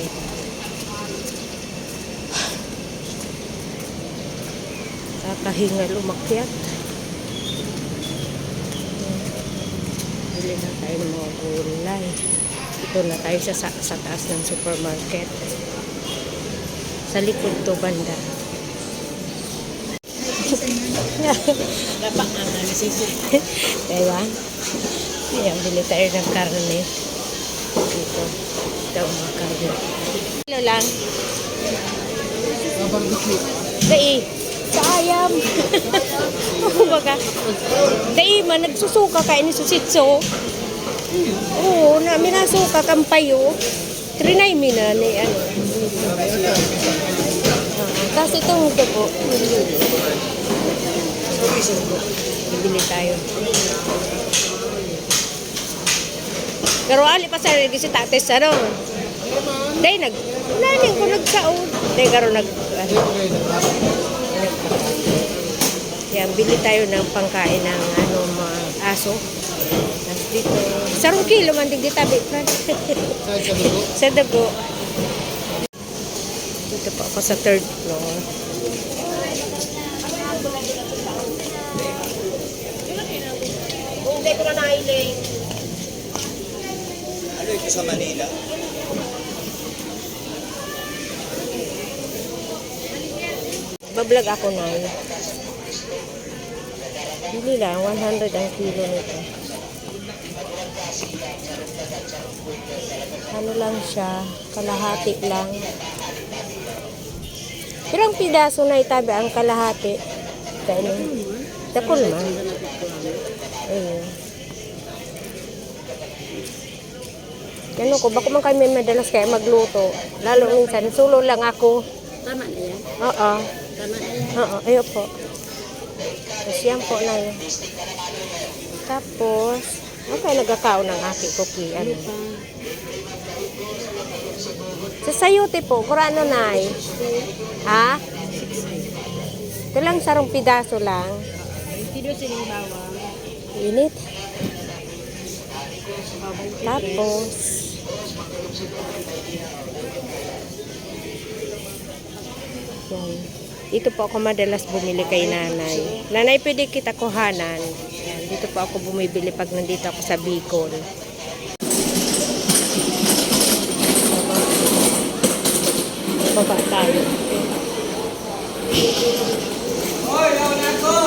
pagkain. Kakahingal umakyat. Bili na tayo ng mga gulay. Ito na tayo sa, sa, sa taas ng supermarket. Sa likod to banda. Dapat ang ano sisi. Diba? Ayan, bili tayo ng karne. Dito. Ito mga karne. Kilo lang. Dai. Sa ayam. Baga. Dai man, nagsusuka ka ini susitso. Oo, na minasuka kang payo. Trinay mi na ni ano. Ah, Kasi itong ito po. Bibili tayo. Pero ali pa sa si tates ano. Day nag naning ko nagsaod. Day karo nag ano. Yan, bili tayo ng pangkain ng ano mga aso. Tapos dito, sarong kilo man dig ditabi. sa dugo. Dito pa ako sa third floor. Hindi ko na nailing. Ano ito sa Manila? Bablog ako na Hindi lang, 100 ang kilo nito. Ano lang siya, kalahati lang. Ilang pidaso na itabi ang kalahati? Kaya Dakol man. Ayun. Ano ko, bako man may madalas kaya magluto. Lalo minsan, sulo lang ako. Tama na yan. Oo. Tama na yan. Oo, ayo po. Tapos yan po na yun. Tapos, okay, nagkakaon ng aking cookie. Ano? Sa sayote po, kurano na Ha? Ito lang sarong pidaso lang. Kilo sining bawang. Init. Tapos, yan. Dito po ako madalas bumili kay nanay. Nanay, pwede kita kuhanan. Dito po ako bumibili pag nandito ako sa Bicol. Baba tayo. Kailangan tayo.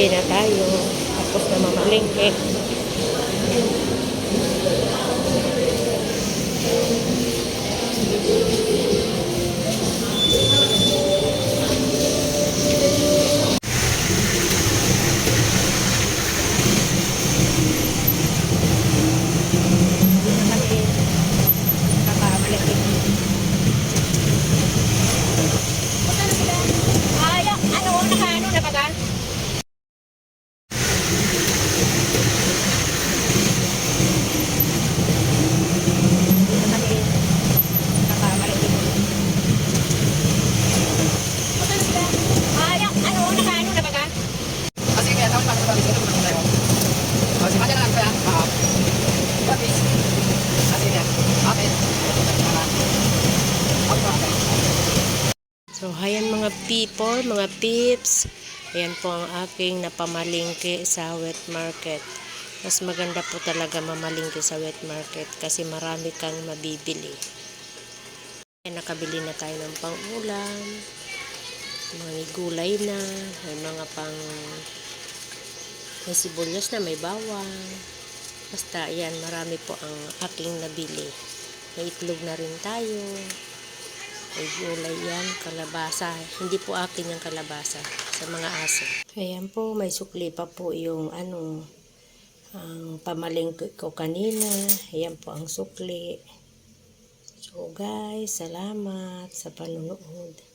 Pauwi na tayo. Tapos na mamalingke. Kakamalingke. Ay, ano, naka, ano na ba Ay, ano, naka, ano na ba Kasi kaya naman pasok kami sa ito ng tayo. Kasi kanya na lang kaya. Ah. What is? Kasi niya. Okay. Okay. So, ayan mga people, mga tips. Ayan po ang aking napamalingke sa wet market. Mas maganda po talaga mamalingke sa wet market kasi marami kang mabibili. Ayan, nakabili na tayo ng pang-ulam. Mga gulay na. May mga pang may sibuyas na, may bawang. Basta, ayan, marami po ang aking nabili. May itlog na rin tayo. May gulay yan, kalabasa. Hindi po akin yung kalabasa sa mga aso. Ayan po, may sukli pa po yung ano, ang pamalingki ko kanina. Ayan po ang sukli. So guys, salamat sa panonood.